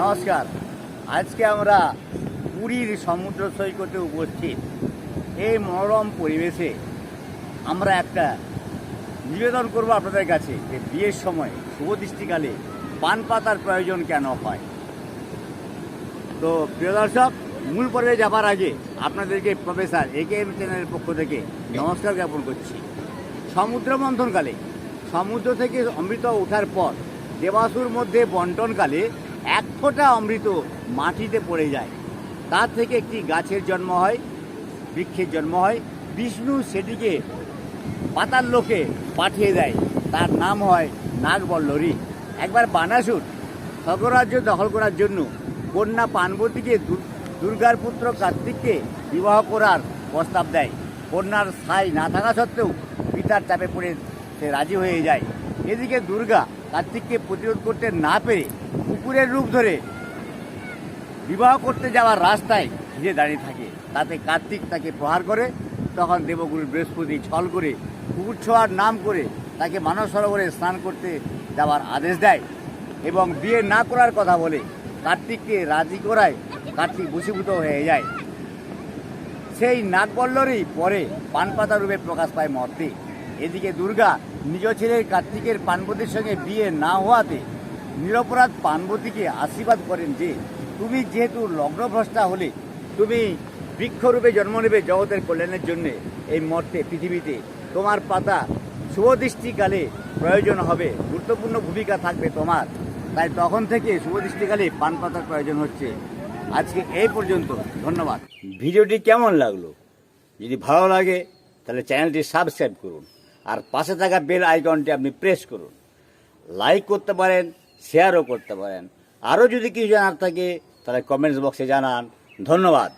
নমস্কার। আজকে আমরা পুরীর সমুদ্র সৈকতে উপস্থিত। এই মনোরম পরিবেশে আমরা একটা নিবেদন করব আপনাদের কাছে যে বিয়ের সময় শুভদৃষ্টিকালে পান পাতার প্রয়োজন কেন হয়? তো প্রিয় দর্শক, মূল পর্বে যাবার আগে আপনাদেরকে প্রফেসর এ কে এম চ্যানেলের পক্ষ থেকে নমস্কার জ্ঞাপন করছি। সমুদ্র মন্থনকালে সমুদ্র থেকে অমৃত ওঠার পর দেবাসুর মধ্যে বন্টনকালে এক ফোঁটা অমৃত মাটিতে পড়ে যায়। তার থেকে একটি গাছের জন্ম হয়, বৃক্ষের জন্ম হয়। বিষ্ণু সেটিকে পাতার লোকে পাঠিয়ে দেয়। তার নাম হয় নাগবল্লরী। একবার বানাসুর স্বর্গরাজ্য দখল করার জন্য কন্যা পার্বতীকে দু- দুর্গার পুত্র কার্তিককে বিবাহ করার প্রস্তাব দেয়। কন্যার স্থায়ী না থাকা সত্ত্বেও পিতার চাপে পড়ে সে রাজি হয়ে যায়। এদিকে দুর্গা কার্তিককে প্রতিরোধ করতে না পেরে কুকুরের রূপ ধরে বিবাহ করতে যাওয়ার রাস্তায় ঘিরে দাঁড়িয়ে থাকে। তাতে কার্তিক তাকে প্রহার করে, তখন দেবগুরু বৃহস্পতি ছল করে কুকুর ছোঁয়ার নাম করে তাকে মানব সরোবরে স্নান করতে যাওয়ার আদেশ দেয় এবং বিয়ে না করার কথা বলে কার্তিককে রাজি করায় কার্তিক বসীভূত হয়ে যায়। সেই নাগবল্লরই পরে পানপাতা রূপে প্রকাশ পায় মর্তে। এদিকে দুর্গা নিজ ছেলে কার্তিকের পার্বতীর সঙ্গে বিয়ে না হওয়াতে নিরপরাধ পার্বতীকে আশীর্বাদ করেন যে, তুমি যেহেতু লগ্নভ্রষ্টা হলে, তুমি বৃক্ষরূপে জন্ম নেবে জগতের কল্যাণের জন্য। এই মর্তে পৃথিবীতে তোমার পাতা শুভদৃষ্টিকালে প্রয়োজন হবে। গুরুত্বপূর্ণ ভূমিকা থাকবে তোমার। তাই তখন থেকে শুভদৃষ্টিকালে পান পাতার প্রয়োজন হচ্ছে। আজকে এই পর্যন্ত। ধন্যবাদ। ভিডিওটি কেমন লাগল? যদি ভালো লাগে, তাহলে চ্যানেলটি সাবস্ক্রাইব করুন। আর পাশে থাকা বেল আইকনটি আপনি প্রেস করুন। লাইক করতে পারেন শেয়ারও করতে পারেন। আরও যদি কিছু জানার থাকে, তাহলে কমেন্টস বক্সে জানান। ধন্যবাদ।